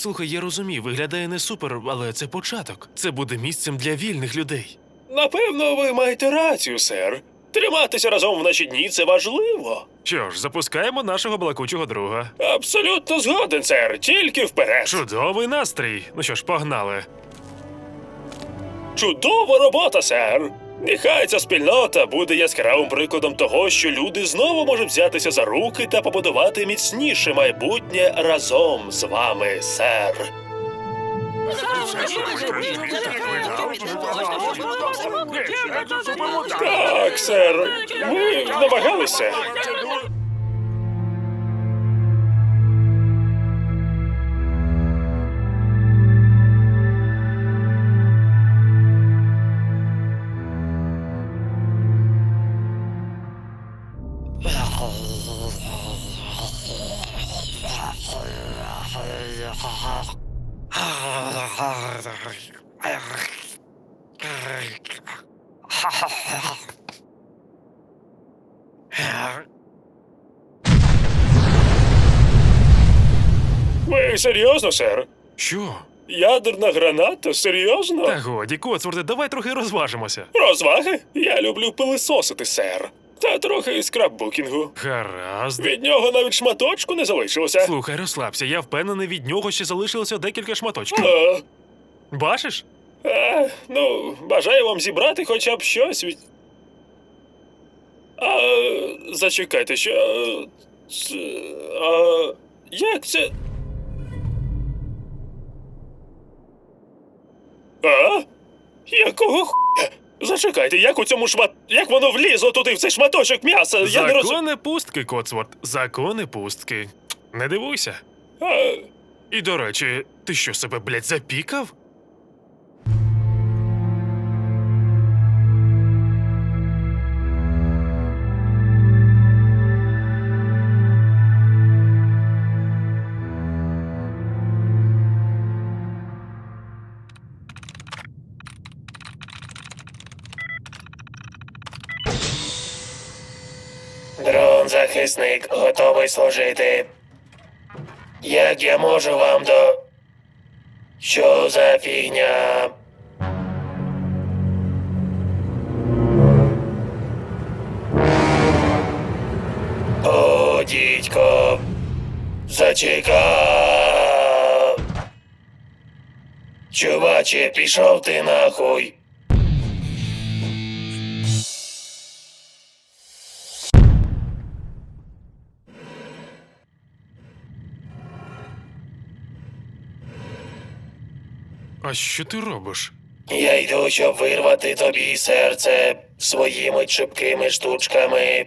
Слухай, я розумію, виглядає не супер, але це початок. Це буде місцем для вільних людей. Напевно, ви маєте рацію, сер. Триматися разом в наші дні це важливо. Що ж, запускаємо нашого балакучого друга. Абсолютно згоден, сер. Тільки вперед. Чудовий настрій. Ну що ж, погнали. Чудова робота, сер. Нехай ця спільнота буде яскравим прикладом того, що люди знову можуть взятися за руки та побудувати міцніше майбутнє разом з вами, сер. Так, сер. Ми намагалися. Ви серйозно, сер? Що? Ядерна граната? Серйозно? Та годі, Коцворде, давай трохи розважимося. Розваги? Я люблю пилисосити, сер. Та трохи скраббукінгу. Гаразд. Від нього навіть шматочку не залишилося. Слухай, розслабся, я впевнений, від нього ще залишилося декілька шматочків. А, Бачиш? а, ну, бажаю вам зібрати хоча б щось від. А, зачекайте, що. Це, а, як це. А? Якого хуя? Зачекайте, як у цьому шмат. Як воно влізло туди в цей шматочок м'яса? Я не розумію. Закони пустки, Коцворт. Закони пустки. Не дивуйся. А, І до речі, ти що себе, блядь, запікав? Захисник готовий служити. Як я можу вам до. Що за фігня? О, дідько. Зачекав. Чуваче, пішов ти нахуй. А що ти робиш? Я йду, щоб вирвати тобі серце своїми чіпкими штучками.